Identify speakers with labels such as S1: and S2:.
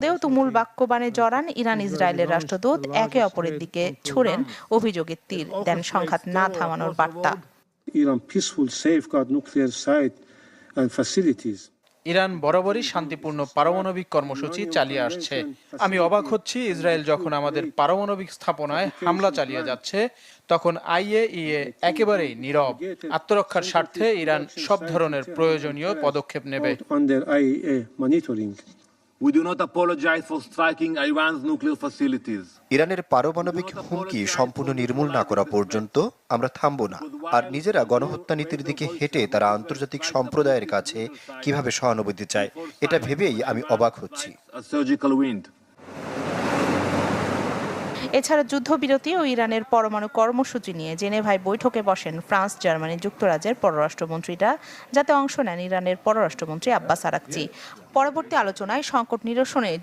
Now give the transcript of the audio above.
S1: দেও তুমুল বাক্যবাণে জড়ান ইরান ইসরায়েলের রাষ্ট্রদূত একে অপরের দিকে ছোড়েন অভিযোগের তীর দেন সংঘাত না থামানোর বার্তা.
S2: ইরান বরাবরই শান্তিপূর্ণ পারমাণবিক কর্মসূচি চালিয়ে আসছে আমি অবাক হচ্ছি ইসরায়েল যখন আমাদের পারমাণবিক স্থাপনায় হামলা চালিয়ে যাচ্ছে তখন আইএইএ একেবারেই নীরব আত্মরক্ষার স্বার্থে ইরান সব ধরনের প্রয়োজনীয় পদক্ষেপ নেবে.
S3: We do not apologize for striking Iran's nuclear facilities.
S4: ইরানের পারমাণবিক হুমকি সম্পূর্ণ নির্মূল না করা পর্যন্ত আমরা থামব না আর নিজেরা গণহত্যা নীতির দিকে হেঁটে তারা আন্তর্জাতিক সম্প্রদায়ের কাছে কীভাবে সহানুভূতি চায় এটা ভেবেই আমি অবাক হচ্ছি.
S1: এছাড়া যুদ্ধবিরতি ও ইরানের পরমাণু কর্মসূচি নিয়ে জেনেভায় বৈঠকে বসেন ফ্রান্স, জার্মানি যুক্তরাজ্যের পররাষ্ট্রমন্ত্রীরা, যাতে অংশ নেন ইরানের পররাষ্ট্রমন্ত্রী আব্বাস আরাকচি। পরবর্তী আলোচনায় সংকট নিরসনে